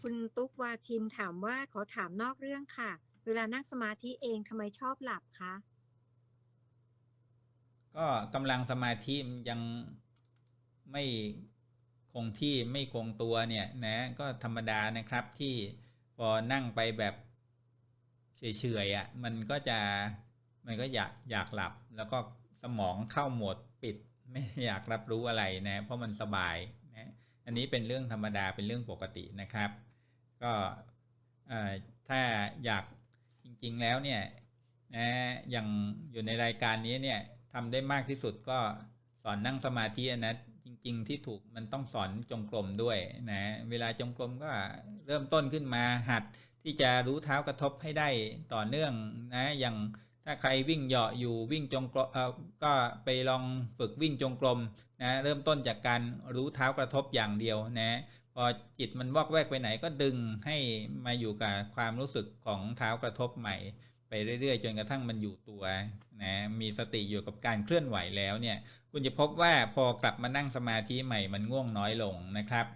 คุณตุ๊กวาทินถามว่าขอถามนอกเรื่องค่ะ เวลานั่งสมาธิเองทำไมชอบหลับคะก็กำลังสมาธิยังไม่คงที่ไม่คงตัวเนี่ยนะก็ธรรมดานะครับที่พอนั่งไปแบบเฉยๆอะมันก็จะมันก็อยากอยากหลับ แล้วก็สมองเข้าโหมดปิดไม่อยากรับรู้อะไรนะ เพราะมันสบาย อันนี้เป็นเรื่องธรรมดาเป็นเรื่องปกตินะครับ ก็ถ้าอยากจริงๆแล้วเนี่ยนะอย่างอยู่ในรายการนี้เนี่ยทำได้มากที่สุดก็สอนนั่งสมาธินะจริง ๆ ที่ถูกมันต้องสอนจงกรมด้วยนะเวลาจงกรมก็เริ่มต้นขึ้นมาหัดที่จะรู้เท้ากระทบให้ได้ต่อเนื่องนะอย่าง ถ้าใครวิ่งเหยาะอยู่วิ่งจงกรมก็ไปลองฝึกวิ่งจงกรมนะเริ่มต้นจากการรู้เท้ากระทบอย่างเดียวนะพอจิตมันวอกแวกไปไหนก็ดึงให้มาอยู่กับความรู้สึกของเท้ากระทบใหม่ ไปเรื่อยๆ จนกระทั่งมันอยู่ตัวนะมีสติอยู่กับการเคลื่อนไหวแล้วเนี่ยคุณจะพบว่าพอกลับมานั่งสมาธิใหม่มันง่วงน้อยลงนะครับ